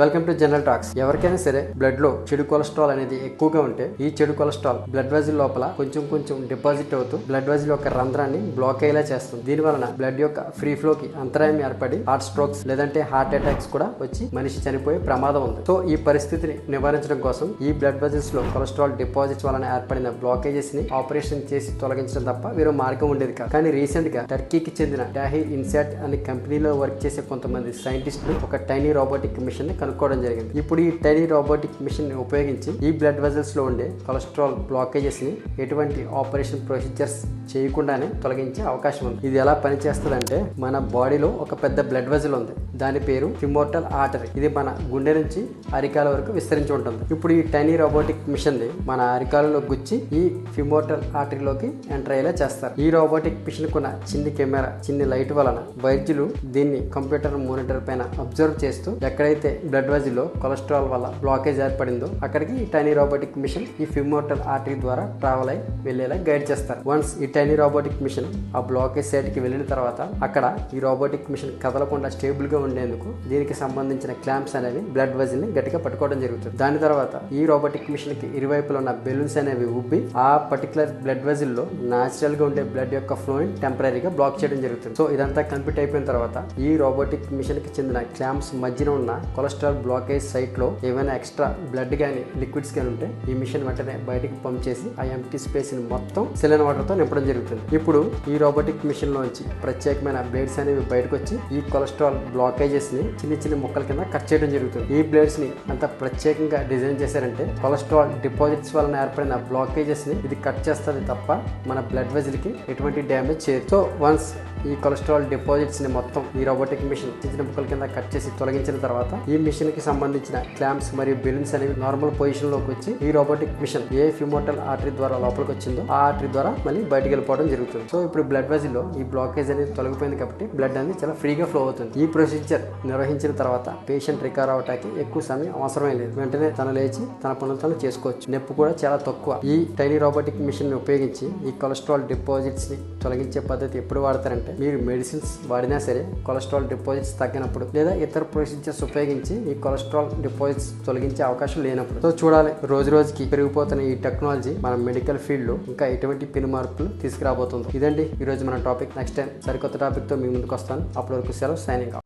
Welcome to general talks ఎవరికైనా సరే బ్లడ్లో చెడు కొలెస్ట్రాల్ అనేది ఎక్కువగా ఉంటే ఈ చెడు కొలెస్ట్రాల్ బ్లడ్ వెజిల్ లోపల కొంచెం కొంచెం డిపాజిట్ అవుతూ బ్లడ్ వెజిల్ యొక్క రంధ్రాన్ని బ్లాక్ అయ్యేలా చేస్తుంది. దీని వలన బ్లడ్ యొక్క ఫ్రీ ఫ్లో కి అంతరాయం ఏర్పడి హార్ట్ స్ట్రోక్స్ లేదంటే హార్ట్ అటాక్స్ కూడా వచ్చి మనిషి చనిపోయే ప్రమాదం ఉంది. సో ఈ పరిస్థితిని నివారించడం కోసం ఈ బ్లడ్ వెజిల్స్లో కొలెస్ట్రాల్ డిపాజిట్స్ వలన ఏర్పడిన బ్లాకేజెస్ని ఆపరేషన్ చేసి తొలగించడం తప్ప వేరే మార్గం ఉండేది కాదు. కానీ రీసెంట్గా టర్కీకి చెందిన డాహీ ఇన్సాట్ అనే కంపెనీలో వర్క్ చేసే కొంతమంది సైంటిస్టులు ఒక టైనీ రోబోటిక్ మిషన్ని కనుక్కోవడం జరిగింది. ఇప్పుడు ఈ టైనీ రోబోటిక్ మిషన్ ఉపయోగించి ఈ బ్లడ్ వెజల్స్లో ఉండే కొలెస్ట్రాల్ బ్లాకేజెస్ని ఎటువంటి ఆపరేషన్ ప్రొసీజర్స్ చేయకుండానే తొలగించే అవకాశం ఉంది. ఇది ఎలా పనిచేస్తుందంటే మన బాడీలో ఒక పెద్ద బ్లడ్ వెజల్ ఉంది. దాని పేరు ఫిమోర్టల్ ఆర్టరీ. ఇది మన గుండె నుంచి అరికాల వరకు విస్తరించి ఉంటుంది. ఇప్పుడు ఈ టైనీ రోబోటిక్ మిషన్ని మన అరికాలలో గుచ్చి ఈ ఫిమోర్టల్ ఆర్టరీలోకి ఎంటర్ అయ్యేలా చేస్తారు. ఈ రోబోటిక్ మిషన్ కున్న చిన్ని కెమెరా చిన్ని లైట్ వలన వైద్యులు దీన్ని కంప్యూటర్ మానిటర్ పైన అబ్జర్వ్ చేస్తూ ఎక్కడైతే బ్లడ్ వజిల్లో కొలెస్ట్రాల్ వల్ల బ్లాకేజ్ ఏర్పడిందో అక్కడికి ఈ టైనీ రోబోటిక్ మిషన్ ఈ ఫిమోటల్ ఆర్టరీ ద్వారా ట్రావెల్ అయి వెళ్ళేలా గైడ్ చేస్తారు. వన్స్ ఈ టైనీ రోబోటిక్ మిషన్ ఆ బ్లాకేజ్ సైడ్కి వెళ్ళిన తర్వాత అక్కడ ఈ రోబోటిక్ మిషన్ కదలకుండా స్టేబుల్గా ఉండేందుకు దీనికి సంబంధించిన క్లాంప్స్ అనేవి బ్లడ్ వెజిల్ని గట్టిగా పట్టుకోవడం జరుగుతుంది. దాని తర్వాత ఈ రోబోటిక్ మిషన్కి ఉన్న బెలూన్స్ అనేవి ఉబ్బి ఆ పర్టికులర్ బ్లడ్ వెజిల్లో ఉండే బ్లడ్ యొక్క ఫ్లోని టెంపరీగా బ్లాక్ చేయడం జరుగుతుంది. సో ఇదంతా కంప్లీట్ అయిపోయిన తర్వాత ఈ రోబోటిక్ మిషన్కి చెందిన క్లాంప్స్ మధ్యన ఉన్న కొలెస్ట్రాల్ బ్లాకేజ్ సైట్లో ఏమైనా ఎక్స్ట్రా బ్లడ్ కానీ లిక్విడ్స్ కానీ ఉంటే ఈ మిషన్ వెంటనే బయటికి పంప్ చేసి ఆ ఎంటీ స్పేస్ని మొత్తం సెలైన్ వాటర్తో నింపడం జరుగుతుంది. ఇప్పుడు ఈ రోబోటిక్ మిషన్ లోంచి ప్రత్యేకమైన బ్లేడ్స్ అనేవి బయటకు వచ్చి ఈ కొలెస్ట్రాల్ బ్లాకేజెస్ని చిన్న చిన్న ముక్కల కింద కట్ చేయడం జరుగుతుంది. ఈ బ్లేడ్స్ని అంత ప్రత్యేకంగా డిజైన్ చేశారంటే కొలెస్ట్రాల్ డిపాజిట్స్ వలన ఏర్పడిన బ్లాకేజెస్ని ఇది కట్ చేస్తుంది తప్ప మన బ్లడ్ వెజిల్కి ఎటువంటి డ్యామేజ్ చేయదు. సో వన్స్ ఈ కొలెస్ట్రాల్ డిపాజిట్స్ని మొత్తం ఈ రోబోటిక్ మిషన్ చిన్న ముక్కల కింద కట్ చేసి తొలగించిన తర్వాత ఈ మిషన్కి సంబంధించిన క్లాంప్స్ మరియు బెలూన్స్ అనేవి నార్మల్ పొజిషన్లోకి వచ్చి ఈ రోబోటిక్ మిషన్ ఏ ఫ్యూమోటల్ ఆర్టరీ ద్వారా లోపలికి వచ్చిందో ఆ ఆర్టరీ ద్వారా మళ్ళీ బయటికి వెళ్ళిపోవడం జరుగుతుంది. సో ఇప్పుడు బ్లడ్ వెజిల్లో ఈ బ్లాకేజ్ అనేది తొలగిపోయింది కాబట్టి బ్లడ్ అనేది చాలా ఫ్రీగా ఫ్లో అవుతుంది. ఈ ప్రొసీజర్ నిర్వహించిన తర్వాత పేషెంట్ రికవర్ అవటానికి ఎక్కువ సమయం అవసరమే లేదు. వెంటనే తన లేచి తన పనులు తను చేసుకోవచ్చు. నొప్పి కూడా చాలా తక్కువ. ఈ టైనీ రోబోటిక్ మిషన్ని ఉపయోగించి ఈ కొలెస్ట్రాల్ డిపాజిట్స్ని తొలగించే పద్ధతి ఎప్పుడు వాడతారంటే మీరు మెడిసిన్స్ వాడినా సరే కొలెస్ట్రాల్ డిపాజిట్స్ తగ్గినప్పుడు లేదా ఇతర ప్రొసీజర్స్ ఉపయోగించి ఈ కొలెస్ట్రాల్ డిపాజిట్స్ తొలగించే అవకాశం లేనప్పుడు. సో చూడాలి. రోజు రోజుకి పెరిగిపోతున్న ఈ టెక్నాలజీ మన మెడికల్ ఫీల్డ్లో ఇంకా ఎటువంటి పెను మార్పులు తీసుకురాబోతుంది. ఇదండి. ఈరోజు మన టాపిక్. నెక్స్ట్ టైం సరికొత్త టాపిక్తో మీ ముందుకు వస్తాను అప్పటి వరకు సెలవు సైనింగ్